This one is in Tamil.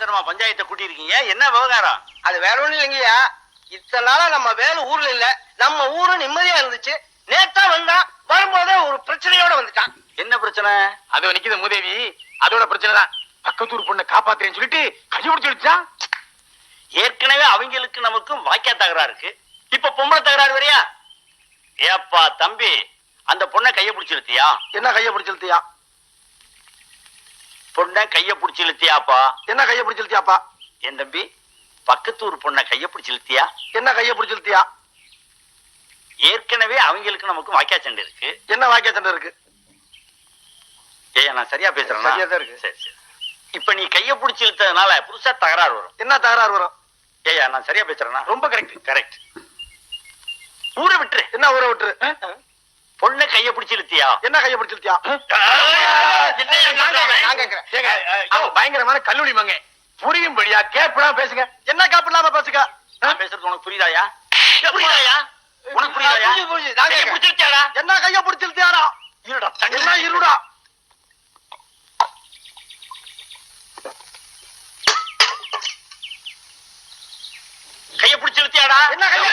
அவசரமா பஞ்சாயத்தை கூட்டியிருக்கீங்க? என்ன விவகாரம்? அது வேற ஒண்ணும் இல்லைங்கய்யா. இத்தனை நாளா நம்ம வேலு ஊர்ல இல்ல. நம்ம ஊரு நிம்மதியா இருந்துச்சு. நேத்தா வந்தான் வரும்போதே ஒரு பிரச்சனையோட வந்துட்டான். என்ன பிரச்சனை? அது நிக்குது மூதேவி. அதோட பிரச்சனை தான். பக்கத்தூர் பொண்ணை காப்பாத்துறேன்னு சொல்லிட்டு கையை பிடிச்சு வச்சான் ஏற்கனவே அவங்களுக்கு நமக்கும் வாக்கிய தகராறு இருக்கு. இப்ப பொம்பளை தகராறு வரையா ஏப்பா தம்பி அந்த பொண்ணை கைய பிடிச்சி இழுத்தியா? என்ன கைய பிடிச்சிருத்தியா பொண்ணை கைய பிடிச்சி இழுத்தியாப்பா? என்ன கைய பிடிச்சிருத்தியாப்பா என் தம்பி பக்கத்தூர் பொண்ணை கைய பிடிச்சி இழுத்தியா? என்ன கைய பிடிச்சிருத்தியா ஏற்கனவே அவங்களுக்கு நமக்கும் வாக்கியா சண்டை இருக்கு. என்ன வாக்கிய சண்டை இருக்கு? ஏய் நான் சரியா பேசுறேன்னா சரியாதான் இருக்கு. சரி சரி. இப்ப நீ கைய பிடிச்சி இழுத்ததுனால புதுசா தகராறு வரும். என்ன தகராறு வரும்? ஏயா நான் சரியா பேசுறேன்னா ரொம்ப கரெக்ட் கரெக்ட் ஊரை விட்டுரு. என்ன ஊரை விட்டுரு? பொண்ணை கைய பிடிச்சி இழுத்தியா? என்ன கைய பிடிச்சிருத்தியா என்னய்யா அவன் பயங்கரமான கல்லூரி மங்க புரியும்படியா கேட்படா பேசுங்க. என்ன காப்பு இல்லாம பேசுங்க நான் பேசுறது உனக்கு புரியுதாயா? புரியுதாயா உனக்கு புரியுதாயா. பிடிச்சிருக்கியாடா என்ன கைய பிடிச்சிருத்தியாரா இருடா என்ன இருடா? கைய பிடிச்சி இழுத்தியாடா என்ன கைய